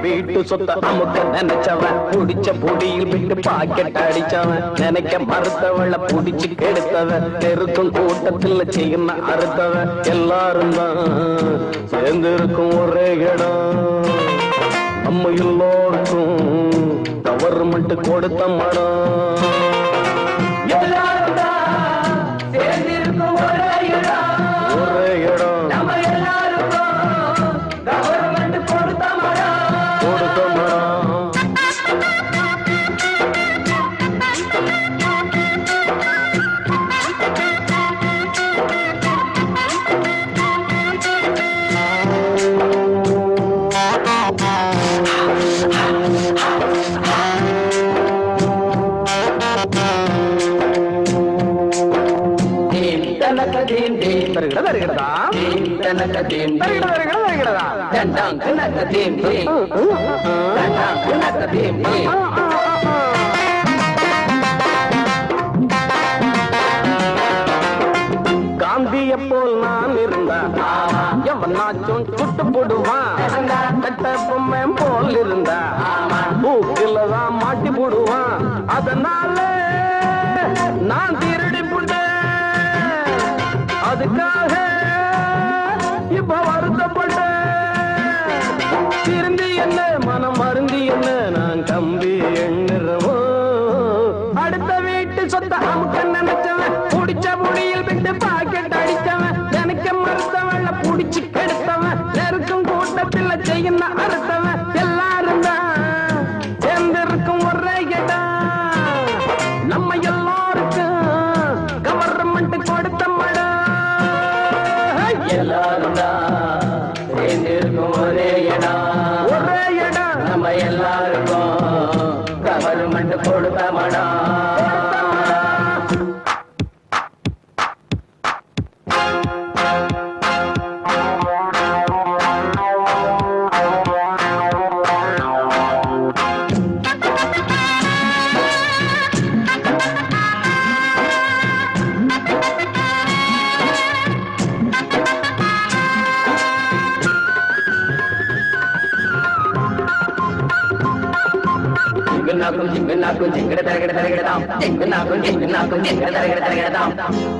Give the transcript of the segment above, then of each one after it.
வீட்டு சொத்த அமுக்க நினைச்சவன். புடிச்ச பொடியில் விட்டு பாக்கெட் அடிச்சவன். நினைக்க மறுத்தவள புடிச்சு கெடுத்தவன். நெருக்கும் கூட்டத்தில் செய்யணும் அறுத்தவன். எல்லாரும் தான் சேர்ந்து இருக்கும் ஒரே இடம். நம்ம எல்லோருக்கும் கவர்மெண்ட் கொடுத்த மடம். தருகிறதா தருகிறதா? தருகிறதா தருகிறதா தருகிறதா? காந்திய போல் நான் இருந்தான் எவனாச்சும் சுட்டு போடுவான் கட்ட பொம்மை போல் இருந்தான் பூக்கில தான் மாட்டி போடுவான். அதனால நான் திருடி புண்ட அதுக்காக இப்ப வருத்தப்பட்ட திருந்தி என்ன மனம் மருந்தி என்ன நான் கம்பி எண்ணுறவோ? அடுத்த வீட்டு சொந்த அமுக்க எல்லாரும் தான் சேர்ந்திருக்கும் ஒரே இடம். ஒரே இடம் நம்ம எல்லாருக்கும் government கொடுத்த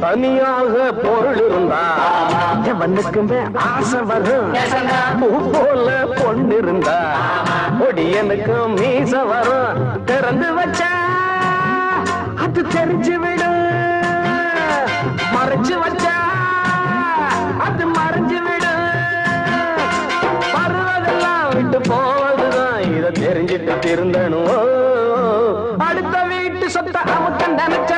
தனியாக பொருள் இருந்தா எவனுக்குமே ஆசை வரும். போல பொண்ணு இருந்தா மீச வரும். திறந்து வச்சா அது தெரிஞ்சு விடும். மறைச்சு வச்சா அது மறைஞ்சு விடும். பருவதெல்லாம் விட்டு போவதுதான். இத தெரிஞ்சிட்டு திருந்தணும். அடுத்த